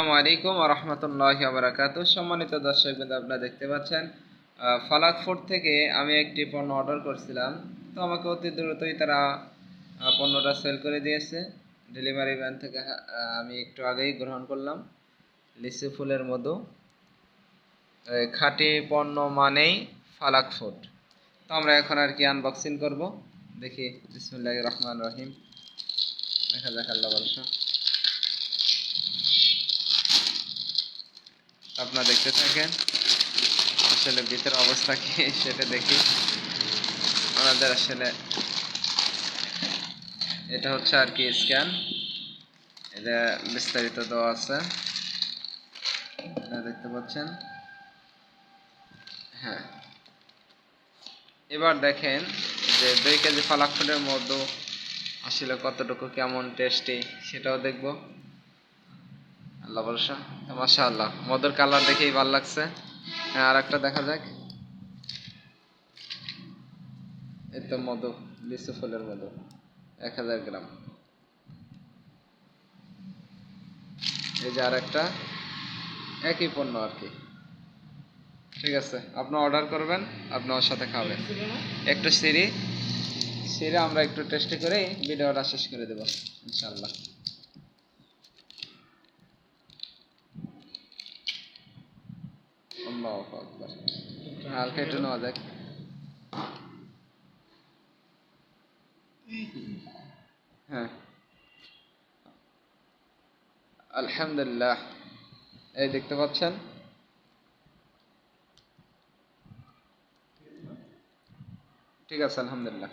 আসসালামু আলাইকুম রহমতুল্লাহ বারাকাত সম্মানিত দর্শক বিন্দু আপনারা দেখতে পাচ্ছেন আহ, ফালাক ফুড থেকে আমি একটি পণ্য অর্ডার করছিলাম। তো আমাকে অতি দ্রুতই তারা পণ্যটা সেল করে দিয়েছে। ডেলিভারি ভ্যান থেকে আমি একটু আগেই গ্রহণ করলাম। লিচু ফুলের মধু। খাঁটি পণ্য মানেই ফালাক ফুড। তো আমরা এখন আর কি আনবক্সিং করব। দেখি বিসমুল্লাহ রহমান রহিম। দেখা যাক আল্লাহ আপনারা দেখতে থাকেন। আসলে ভিতরে অবস্থা কি, সেটা দেখি। আমাদের আসলে এটা হচ্ছে আর কি স্ক্যান এটা বিস্তারিত দেওয়া আছে। দেখতে পাচ্ছেন? হ্যাঁ। এবার দেখেন যে দুই কেজি ফালাক ফুলের মধ্যে আসলে কতটুকু কেমন টেস্টি সেটাও দেখব। আল্লাহ ভরসা। মাসা আল্লাহ মধুর কালার দেখেই ভালো লাগছে। হ্যাঁ আর একটা দেখা যাক। লিচু ফুলের এক হাজার গ্রাম। এই যে আর একটা একই পণ্য আর কি। ঠিক আছে, আপনি অর্ডার করবেন, আপনি ওর সাথে খাবেন। একটু সিঁড়ি সিঁড়ি আমরা একটু টেস্ট করে ভিডিওটা শেষ করে দেবো ইনশাল্লাহ আল্লাহু আকবার হালকা একটু নেওয়া যাক। হ্যাঁ। আলহামদুলিল্লাহ। এই দেখতে পাচ্ছেন? ঠিক আছে আলহামদুলিল্লাহ।